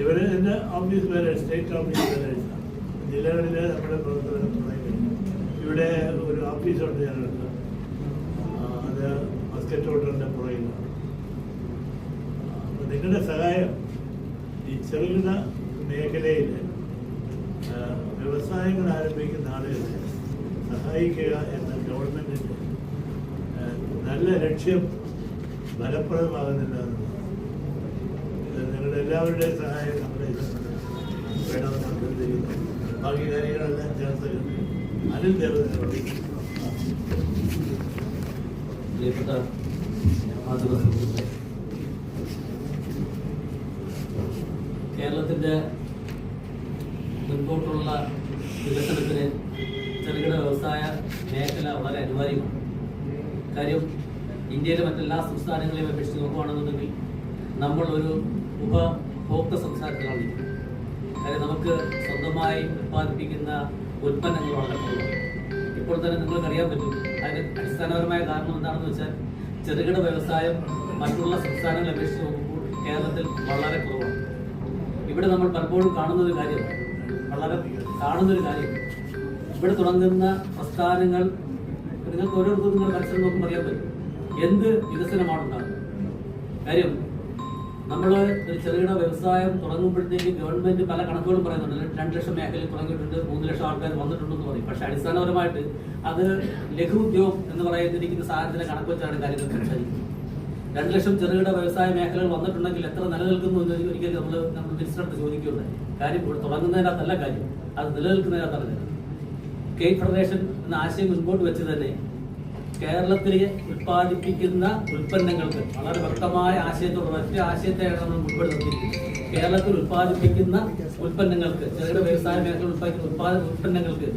ഇവർ എന്റെ ഓഫീസ് വരെ സ്റ്റേറ്റ് ഓഫീസ് വരെ ജില്ലകളിലെ നമ്മുടെ പ്രവർത്തനം ഇവിടെ ഒരു ഓഫീസുണ്ട് ഞങ്ങൾക്ക് അത് മസ്കറ്റ് ഹോട്ടലിന്റെ പുറകിലാണ്. നിങ്ങളുടെ സഹായം ഈ ചെറുകിട മേഖലയിൽ വ്യവസായങ്ങൾ ആരംഭിക്കുന്ന ആളുകളെ സഹായിക്കുക എന്ന ഗവൺമെന്റിന്റെ നല്ല ലക്ഷ്യം ഫലപ്രദമാകുന്നില്ല എല്ലാവരുടെയും സഹായം നമ്മുടെ വേണമെന്ന് അഭ്യർത്ഥിക്കുന്നു ബാക്കി കാര്യങ്ങളെല്ലാം ചേർത്ത് മാധ്യമ സുഹൃത്തുക്കളെ കേരളത്തിന്റെ മുൻപോട്ടുള്ള വികസനത്തിന് ചെറുകിട വ്യവസായ മേഖല വളരെ അനിവാര്യമാണ്. കാര്യം ഇന്ത്യയിലെ മറ്റെല്ലാ സംസ്ഥാനങ്ങളെയും അപേക്ഷിച്ച് നോക്കുകയാണെന്നുണ്ടെങ്കിൽ നമ്മൾ ഒരു ഉപഭോക്തൃ സംസാരത്തിലാണ്. അതായത് നമുക്ക് സ്വന്തമായി ഉത്പാദിപ്പിക്കുന്ന ഉൽപ്പന്നങ്ങൾ വളരെ കുറവാണ്. ഇപ്പോൾ തന്നെ നിങ്ങൾക്ക് അറിയാൻ പറ്റും അതിന് അടിസ്ഥാനപരമായ കാരണം എന്താണെന്ന് വെച്ചാൽ ചെറുകിട വ്യവസായം മറ്റുള്ള സംസ്ഥാനങ്ങളെ അപേക്ഷിച്ച് നോക്കുമ്പോൾ കേരളത്തിൽ വളരെ കുറവാണ്. ഇവിടെ നമ്മൾ പലപ്പോഴും കാണുന്ന ഒരു കാര്യം വളരെ കാണുന്നൊരു കാര്യം ഇവിടെ തുടങ്ങുന്ന പ്രസ്ഥാനങ്ങൾ നിങ്ങൾക്ക് ഓരോരുത്തരും നിങ്ങൾ മത്സരം നോക്കുമ്പോൾ അറിയാൻ പറ്റും. എന്ത് വികസനമാണ് ഉണ്ടാകുന്നത് കാര്യം നമ്മൾ ഒരു ചെറുകിട വ്യവസായം തുടങ്ങുമ്പോഴത്തേക്ക് ഗവൺമെന്റ് പല കണക്കുകളും പറയുന്നുണ്ട്. രണ്ട് ലക്ഷം മേഖലയിൽ തുടങ്ങിയിട്ടുണ്ട് മൂന്ന് ലക്ഷം ആൾക്കാർ വന്നിട്ടുണ്ടെന്ന് പറയും പക്ഷെ അടിസ്ഥാനപരമായിട്ട് അത് ലഘു ഉദ്യോഗം എന്ന് പറയുന്നിരിക്കുന്ന സാധനത്തിന്റെ കണക്ക് വെച്ചാണ് കാര്യങ്ങൾ സംസാരിക്കുന്നത്. രണ്ട് ലക്ഷം ചെറുകിട വ്യവസായ മേഖലകൾ വന്നിട്ടുണ്ടെങ്കിൽ എത്ര നിലനിൽക്കുന്നു എന്ന് ഒരിക്കലും നമ്മൾ നമ്മൾ മിനിസ്റ്ററടുത്ത് ചോദിക്കുകയുണ്ടായി കാര്യം ഇവിടെ തുടങ്ങുന്നതിനകത്തല്ല കാര്യം. അത് നിലനിൽക്കുന്നതിനകത്താണ് കാര്യം. കെയ് ഫെഡറേഷൻ എന്ന ആശയം മുൻപോട്ട് വെച്ച് തന്നെ കേരളത്തിൽ ഉത്പാദിപ്പിക്കുന്ന ഉൽപ്പന്നങ്ങൾക്ക് വളരെ വ്യക്തമായ ആശയത്തോട് ഒറ്റ ആശയത്തെയാണ് നമ്മൾ മുൻപോട്ട് കേരളത്തിൽ ഉത്പാദിപ്പിക്കുന്ന ഉൽപ്പന്നങ്ങൾക്ക് ചെറുകിട വ്യവസായ മേഖല ഉൽപ്പാദിക്കുന്ന ഉൽപ്പന്നങ്ങൾക്ക്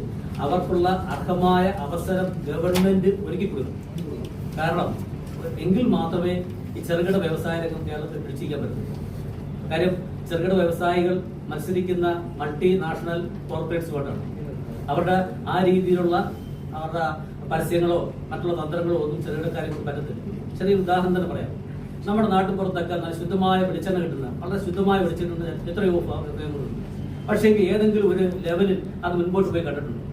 അവർക്കുള്ള അർഹമായ അവസരം ഗവൺമെന്റ് ഒരുക്കി കൊടുക്കും. കാരണം എങ്കിൽ മാത്രമേ ഈ ചെറുകിട വ്യവസായ രംഗം കേരളത്തിൽ പിടിച്ചിരിക്കാൻ പറ്റൂ. കാര്യം ചെറുകിട വ്യവസായികൾ മത്സരിക്കുന്ന മൾട്ടി നാഷണൽ കോർപ്പറേറ്റ്സുമായിട്ടാണ് അവരുടെ ആ രീതിയിലുള്ള അവരുടെ പരസ്യങ്ങളോ മറ്റുള്ള തന്ത്രങ്ങളോ ഒന്നും ചെറുകിടക്കാരെ കൊണ്ട് പറ്റത്തില്ല. ചെറിയ ഉദാഹരണം പറയാം. നമ്മുടെ നാട്ടിൻ പുറത്തൊക്കെ നല്ല ശുദ്ധമായ വെളിച്ചെണ്ണ കിട്ടുന്ന വളരെ ശുദ്ധമായ വെളിച്ചെണ്ണ എത്രയോ ഉപയോഗങ്ങളുണ്ട്. പക്ഷേ ഏതെങ്കിലും ഒരു ലെവലിൽ അത് മുൻപോട്ട് പോയി കണ്ടിട്ടുണ്ട്.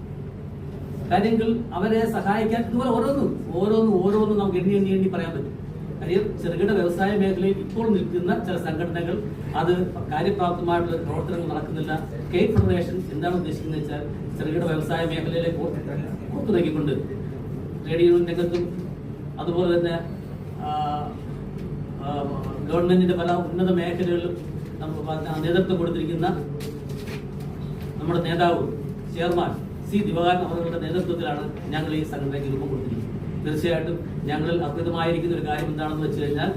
കാര്യങ്ങൾ അവരെ സഹായിക്കാൻ ഇതുപോലെ ഓരോന്നും ഓരോന്നും ഓരോന്നും നമുക്ക് എണ്ണി എണ്ണി എണ്ണി പറയാൻ പറ്റും. കാര്യം ചെറുകിട വ്യവസായ മേഖലയിൽ ഇപ്പോൾ നിൽക്കുന്ന ചില സംഘടനകൾ അത് കാര്യപ്രാപ്തമായിട്ടുള്ള പ്രവർത്തനങ്ങൾ നടക്കുന്നില്ല. കെ ഫെഡറേഷൻ എന്താണ് ഉദ്ദേശിക്കുന്നത് വെച്ചാൽ ചെറുകിട വ്യവസായ മേഖലയിലെ പുറത്തുനോക്കിക്കൊണ്ട് രംഗത്തും അതുപോലെ തന്നെ ഗവൺമെന്റിന്റെ പല ഉന്നത മേഖലകളിലും നേതൃത്വം കൊടുത്തിരിക്കുന്ന നമ്മുടെ നേതാവ് ചെയർമാൻ സി ദിവാകരൻ അവരുടെ നേതൃത്വത്തിലാണ് ഞങ്ങൾ ഈ സംഘടനയ്ക്ക് രൂപം കൊടുത്തിരിക്കുന്നത്. തീർച്ചയായിട്ടും ഞങ്ങളിൽ അർപ്പിതമായിരിക്കുന്ന ഒരു കാര്യം എന്താണെന്ന് വെച്ച് കഴിഞ്ഞാൽ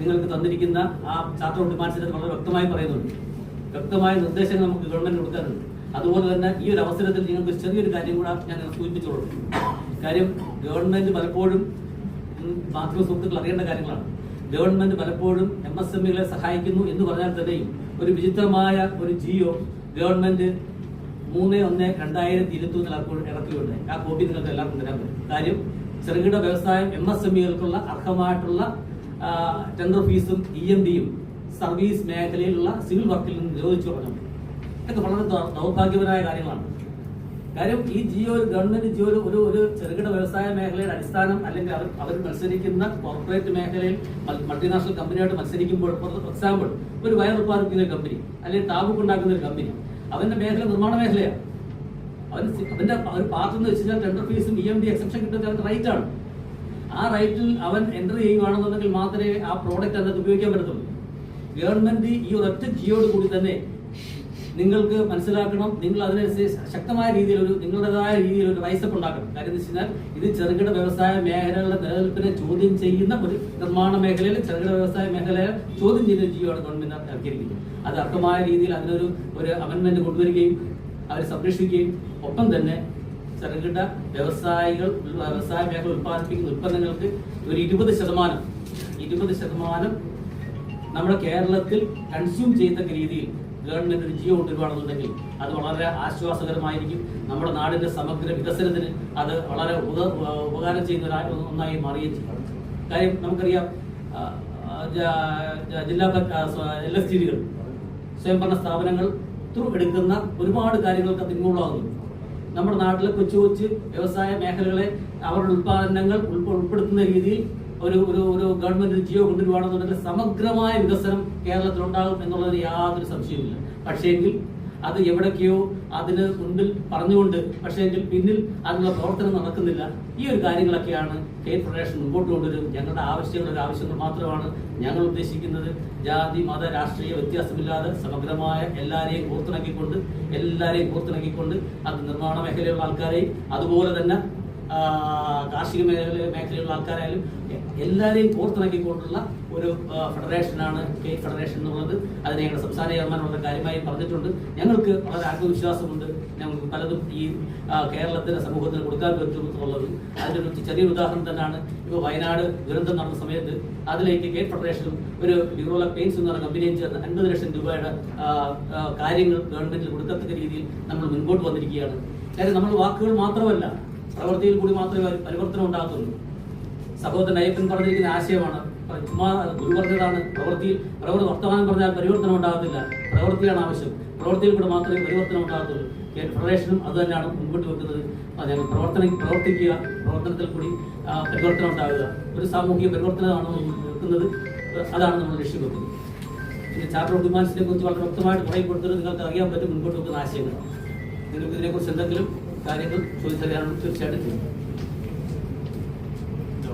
നിങ്ങൾക്ക് തന്നിരിക്കുന്ന ആ ചാർട്ടർ ഡിമാൻഡ്സിൽ വളരെ വ്യക്തമായി പറയുന്നുണ്ട്. വ്യക്തമായ നിർദ്ദേശങ്ങൾ നമുക്ക് ഗവൺമെന്റ് കൊടുക്കാറുണ്ട്. അതുപോലെ തന്നെ ഈ ഒരു അവസരത്തിൽ നിങ്ങൾക്ക് ചെറിയൊരു കാര്യം കൂടെ ഞാൻ സൂചിപ്പിച്ചോളൂ. കാര്യം ഗവൺമെന്റ് പലപ്പോഴും മാധ്യമ സുഹൃത്തുക്കൾ അറിയേണ്ട കാര്യങ്ങളാണ്. ഗവൺമെന്റ് പലപ്പോഴും എം എസ് എം ഇകളെ സഹായിക്കുന്നു എന്ന് പറഞ്ഞാൽ തന്നെയും ഒരു വിചിത്രമായ ഒരു ജിയോ ഗവൺമെന്റ് മൂന്ന് ഒന്ന് രണ്ടായിരത്തി ഇരുപത്തി ഒന്നിൽ ഇറക്കിയിട്ടുണ്ട് ആ കോപ്പി നിങ്ങൾക്ക് എല്ലാവർക്കും തരാൻ പറ്റും. കാര്യം ചെറുകിട വ്യവസായം എം എസ് എം ഇകൾക്കുള്ള അർഹമായിട്ടുള്ള ടെൻഡർ ഫീസും ഇ എം ഡിയും സർവീസ് മേഖലയിലുള്ള സിവിൽ വർക്കിൽ നിന്ന് നിരോധിച്ചു പറഞ്ഞു ഇതൊക്കെ വളരെ ദൗർഭാഗ്യപരമായ കാര്യങ്ങളാണ്. കാര്യം ഈ ജിയോ ഗവൺമെന്റ് ജിയോ ഒരു ഒരു ചെറുകിട വ്യവസായ മേഖലയുടെ അടിസ്ഥാനം അല്ലെങ്കിൽ അവർ അവർ മത്സരിക്കുന്ന കോർപ്പറേറ്റ് മേഖലയിൽ മൾട്ടിനാഷണൽ കമ്പനിയായിട്ട് മത്സരിക്കുമ്പോൾ ഫോർ എക്സാമ്പിൾ ഒരു വയർ ഉത്പാദിപ്പിക്കുന്ന കമ്പനി അല്ലെങ്കിൽ ടാബുക്ക് ഉണ്ടാക്കുന്ന ഒരു കമ്പനി അവന്റെ മേഖല നിർമ്മാണ മേഖലയാണ്. അവൻ അവന്റെ ഒരു പാർട്ടി എന്ന് വെച്ച് കഴിഞ്ഞാൽ ടെൻഡർ ഫീസും ഇ എം ഡി എക്സെപ്ഷൻ കിട്ടുന്ന റൈറ്റ് ആണ്. ആ റൈറ്റിൽ അവൻ എന്റർ ചെയ്യുകയാണെന്നുണ്ടെങ്കിൽ മാത്രമേ ആ പ്രോഡക്റ്റ് അതിനകത്ത് ഉപയോഗിക്കാൻ പറ്റത്തുള്ളൂ. ഗവൺമെന്റ് ഈ ഒരൊറ്റ ജിയോട് കൂടി തന്നെ നിങ്ങൾക്ക് മനസ്സിലാക്കണം നിങ്ങൾ അതിനനുസരിച്ച് ശക്തമായ രീതിയിൽ ഒരു നിങ്ങളുടേതായ രീതിയിൽ ഒരു റൈസപ്പ് ഉണ്ടാക്കണം. കാര്യം എന്ന് വെച്ച് ഇത് ചെറുകിട വ്യവസായ മേഖലകളുടെ നിലനിൽപ്പിനെ ചോദ്യം ചെയ്യുന്ന ഒരു നിർമ്മാണ മേഖലയിൽ ചെറുകിട വ്യവസായ മേഖലയെ ചോദ്യം ചെയ്യുന്ന ജിയോ ആണ് ഗവൺമെന്റ് ഇറക്കിയിരിക്കുന്നത് അത് അർത്ഥമായ രീതിയിൽ അതിനൊരു ഒരു അമെന്റ്മെന്റ് കൊണ്ടുവരികയും അവരെ സംരക്ഷിക്കുകയും ഒപ്പം തന്നെ ചെറുകിട വ്യവസായികൾ വ്യവസായ മേഖല ഉത്പാദിപ്പിക്കുന്ന ഉൽപ്പന്നങ്ങൾക്ക് ഒരു ഇരുപത് ശതമാനം ഇരുപത് ശതമാനം നമ്മുടെ കേരളത്തിൽ കൺസ്യൂം ചെയ്യത്തക്ക രീതിയിൽ ഗവൺമെന്റ് ഒരു ജിയോ കൊണ്ടുവരികയാണെന്നുണ്ടെങ്കിൽ അത് വളരെ ആശ്വാസകരമായിരിക്കും. നമ്മുടെ നാടിന്റെ സമഗ്ര വികസനത്തിന് അത് വളരെ ഉപ- ഉപകാരം ചെയ്യുന്ന ഒന്നായി മാറുകയും ചെയ്യും കാര്യം നമുക്കറിയാം ജില്ലാ എൽ എസ് ടി ഡികൾ സ്വയംഭരണ സ്ഥാപനങ്ങൾ എടുക്കുന്ന ഒരുപാട് കാര്യങ്ങൾക്ക് അത് നമ്മുടെ നാട്ടിലെ കൊച്ചു കൊച്ചു വ്യവസായ മേഖലകളെ അവരുടെ ഉൽപ്പാദനങ്ങൾ ഉൾപ്പെ- ഉൾപ്പെടുത്തുന്ന രീതിയിൽ ഒരു ഒരു ഒരു ഗവൺമെന്റ് ജിയോ കൊണ്ടുവരുവാണെന്നുണ്ടെങ്കിൽ സമഗ്രമായ വികസനം കേരളത്തിൽ ഉണ്ടാകും എന്നുള്ളതിന് യാതൊരു സംശയവുമില്ല. പക്ഷേങ്കിൽ അത് എവിടേക്കെയോ അതിന് മുൻപിൽ പറഞ്ഞുകൊണ്ട് പക്ഷേങ്കിൽ പിന്നിൽ അതിനുള്ള പ്രവർത്തനം നടക്കുന്നില്ല. ഈ ഒരു കാര്യങ്ങളൊക്കെയാണ് സ്റ്റേറ്റ് ഫെഡറേഷൻ മുമ്പോട്ട് കൊണ്ടുവരും ഞങ്ങളുടെ ആവശ്യങ്ങൾ ഒരു ആവശ്യങ്ങൾ മാത്രമാണ് ഞങ്ങൾ ഉദ്ദേശിക്കുന്നത്. ജാതി മത രാഷ്ട്രീയ വ്യത്യാസമില്ലാതെ സമഗ്രമായ എല്ലാവരെയും കോർത്തിണക്കിക്കൊണ്ട് എല്ലാവരെയും കോർത്തിണക്കിക്കൊണ്ട് അത് നിർമ്മാണ മേഖലയിലുള്ള ആൾക്കാരെയും അതുപോലെ തന്നെ കാർഷിക മേഖല മേഖലയിലുള്ള ആൾക്കാരായാലും എല്ലാവരെയും കോർത്തിണക്കിക്കൊണ്ടുള്ള ഒരു ഫെഡറേഷനാണ് സ്റ്റേറ്റ് ഫെഡറേഷൻ എന്നുള്ളത്. അതിനെ ഞങ്ങളുടെ സംസ്ഥാന ചെയർമാൻ വളരെ കാര്യമായി പറഞ്ഞിട്ടുണ്ട്. ഞങ്ങൾക്ക് വളരെ ആത്മവിശ്വാസമുണ്ട്. ഞങ്ങൾക്ക് പലതും ഈ കേരളത്തിലെ സമൂഹത്തിന് കൊടുക്കാൻ പറ്റും എന്നുള്ളത്. അതിന്റെ ഒരു ഉദാഹരണം തന്നെയാണ് ഇപ്പോൾ വയനാട് ദുരന്തം നടന്ന സമയത്ത് അതിലേക്ക് കെ ഫെഡറേഷനും ഒരു ബ്യൂറോല പെയിൻസ് എന്ന് പറഞ്ഞ കമ്പനിയും ചേർന്ന് അൻപത് ലക്ഷം രൂപയുടെ കാര്യങ്ങൾ ഗവൺമെന്റിൽ കൊടുക്കത്തക്ക രീതിയിൽ നമ്മൾ മുൻപോട്ട് വന്നിരിക്കുകയാണ്. കാര്യം നമ്മൾ വാക്കുകൾ മാത്രമല്ല പ്രവൃത്തിയിൽ കൂടി മാത്രമേ പരിവർത്തനം ഉണ്ടാകത്തുള്ളൂ. സഹോദരൻ അയ്യപ്പൻ പറഞ്ഞിരിക്കുന്ന ആശയമാണ് ഗുരു പറഞ്ഞതാണ് പ്രവൃത്തിയിൽ പ്രവൃത്തി വർത്തമാനം പറഞ്ഞാൽ പരിവർത്തനം ഉണ്ടാകത്തില്ല. പ്രവൃത്തിയാണ് ആവശ്യം. പ്രവൃത്തിയിൽ കൂടെ മാത്രമേ പരിവർത്തനം ഉണ്ടാകത്തുള്ളൂ. ഫെഡറേഷനും അത് തന്നെയാണ് മുൻപോട്ട് വെക്കുന്നത്. ഞങ്ങൾ പ്രവർത്തനം പ്രവർത്തിക്കുക പ്രവർത്തനത്തിൽ കൂടി പരിവർത്തനം ഉണ്ടാകുക ഒരു സാമൂഹിക പരിവർത്തനമാണ് നമ്മൾ വെക്കുന്നത് അതാണ് നമ്മൾ ലക്ഷ്യം വെക്കുന്നത്. പിന്നെ ചാർട്ടർ ഓഫ് ഡിമാൻഡ്സിനെ കുറിച്ച് വളരെ വ്യക്തമായിട്ട് പറയപ്പെടുത്തുന്നത് നിങ്ങൾക്ക് അറിയാൻ പറ്റും മുൻപോട്ട് വെക്കുന്ന ആശയങ്ങൾ. നിങ്ങൾക്ക് ഇതിനെക്കുറിച്ച് എന്തെങ്കിലും കാര്യങ്ങൾ ചോദിച്ചറിയാനുള്ള തീർച്ചയായിട്ടും ചെയ്യും